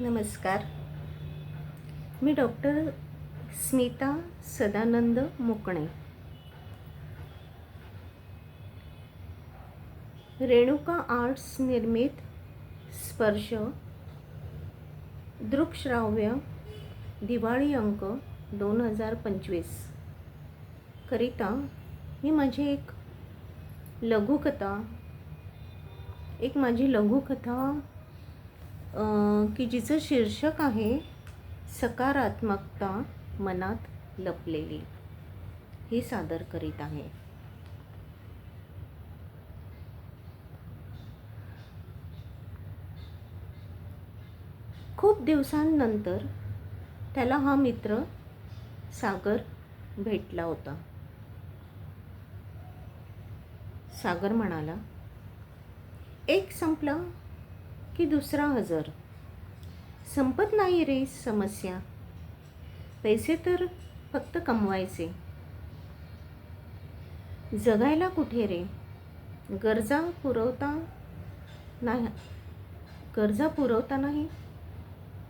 नमस्कार. मी doctor Smita Sadanand Mukane. Renuka arts निर्मित स्पर्श दृकश्राव्य दिवाळी अंक दोन हजार पंचवीस. करिता मी माझी एक लघुकथा एक माझी लघुकथा की जिचं शीर्षक आहे सकारात्मकता मनात लपलेली. ही सादर करीत आहे. खूप दिवसांनंतर त्याला हा मित्र सागर भेटला होता. सागर म्हणाला एक संपला की दुसरा हजर. संपत नाही रे समस्या. पैसे तर फक्त कमवायचे. जगायला कुठे रे? गरजा पुरवता नाही गरजा पुरवता नाही?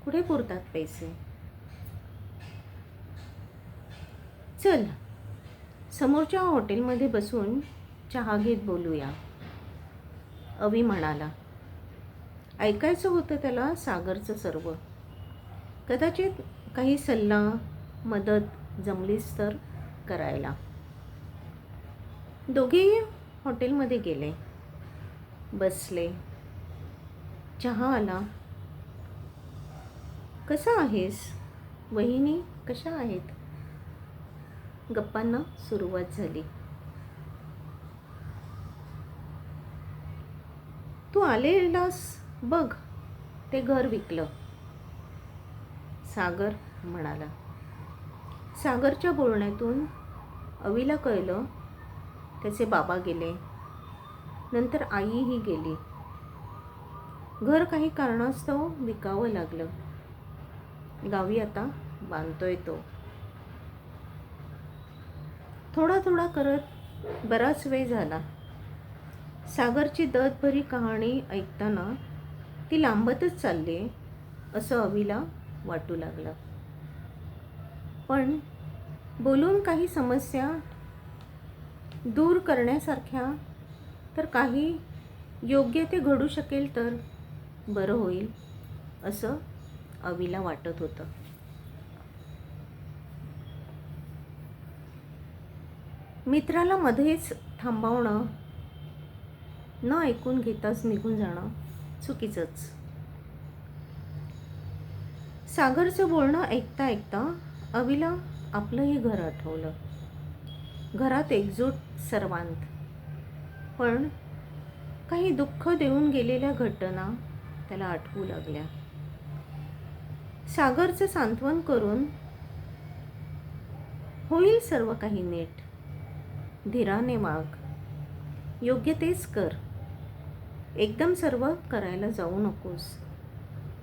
कुठे पुरतात पैसे? चल समोरच्या हॉटेलमध्ये बसून चहा घेत बोलूया. अवी म्हणाला. ऐकायचं होतं त्याला सागरचं सर्व. कदाचित काही सल्ला मदत जमलीच तर करायला. दोघेही हॉटेलमध्ये गेले. बसले. चहा आला. कसा आहेस? वहिनी कशा आहेत? गप्पांना सुरुवात झाली. तू आलेलास बघ ते घर विकलं. सागर म्हणाला. सागरच्या बोलण्यातून अवीला कळलं त्याचे बाबा गेले. नंतर आईही गेली. घर काही कारणास्तव विकावं लागलं. गावी आता बांधतोय तो. थोडा थोडा करत बराच वेळ झाला. सागरची दतभरी कहाणी ऐकताना ती लांबतच चालली असं अवीला वाटू लागलं. पण बोलून काही समस्या दूर करण्यासारख्या तर काही योग्य ते घडू शकेल तर बरं होईल असं अवीला वाटत होतं. मित्राला मध्येच थांबवणं न ऐकून घेताच निघून जाणं चुकीचंच. सागरचं बोलणं ऐकता ऐकता अविला आपलंही घर आठवलं. घरात एकजूट सर्वांत. पण काही दुःख देऊन गेलेल्या घटना त्याला आठवू लागल्या. सागरचं सांत्वन करून होईल सर्व काही नीट. धीराने माग. योग्य तेच कर. एकदम सर्व करायला जाऊ नकोस.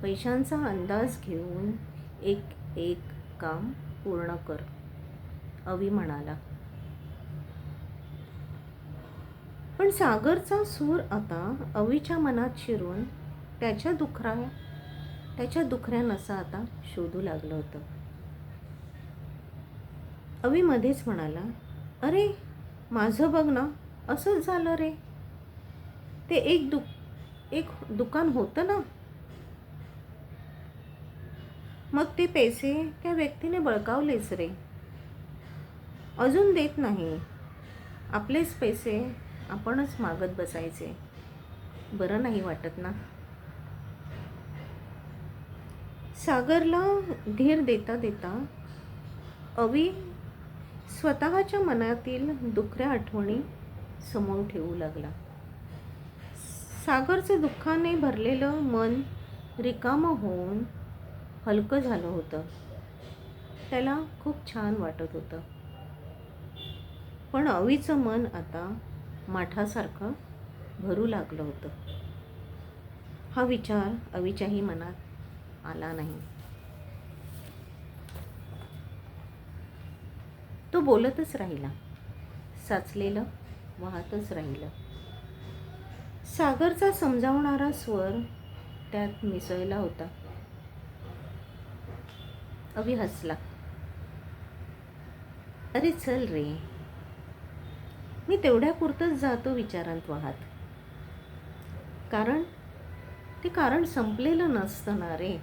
पैशांचा अंदाज घेऊन एक एक काम पूर्ण कर अवी म्हणाला. पण सागरचा सूर आता अवीच्या मनात शिरून त्याच्या दुखरा त्याच्या दुखऱ्या नसा आता शोधू लागलं होतं. अवी मध्येच म्हणाला अरे माझं बघ ना असंच झालं रे. ते एक दु एक दुकान होतं ना? मग ते पैसे त्या व्यक्तीने बळकावलेच रे. अजून देत नाही. आपलेच पैसे आपणच मागत बसायचे. बरं नाही वाटत ना? सागरला धीर देता देता अवी स्वतःच्या मनातील दुखऱ्या आठवणी समोर ठेवू लागला. सागरचं दुःखाने भरलेलं मन रिकामं होऊन हलकं झालं होतं. त्याला खूप छान वाटत होतं. पण अवीचं मन आता माठासारखं भरू लागलं होतं. हा विचार अवीच्याही मनात आला नाही. तो बोलतच राहिला. साचलेलं वाहतच राहिलं. सागरचा समजावणारा स्वर त्यात मिसळला होता. अभि हसला. अरे चल रे. मी तेवढ्यापुरतंच जातो विचारांत वाहत. कारण ते कारण संपलेलं नसतं ना रे.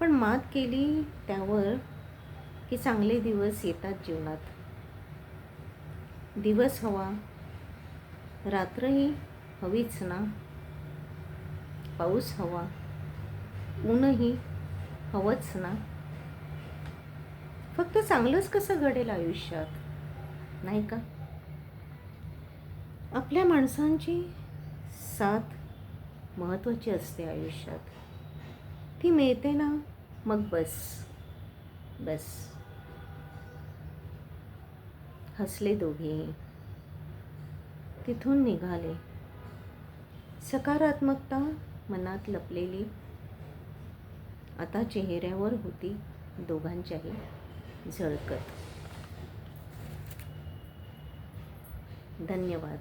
पण मात केली त्यावर की चांगले दिवस येतात जीवनात. दिवस हवा रात्रही हवीच ना? पाऊस हवा ऊनही हवंच ना? फक्त चांगलंच कसं घडेल आयुष्यात? नाही का? आपल्या माणसांची साथ महत्त्वाची असते आयुष्यात. ती मिळते ना? मग बस. बस. हसले दोघे. तिथून निघाले. सकारात्मकता मनात लपलेली. आता चेहऱ्यावर होती दोघांच्याही झळकत. धन्यवाद.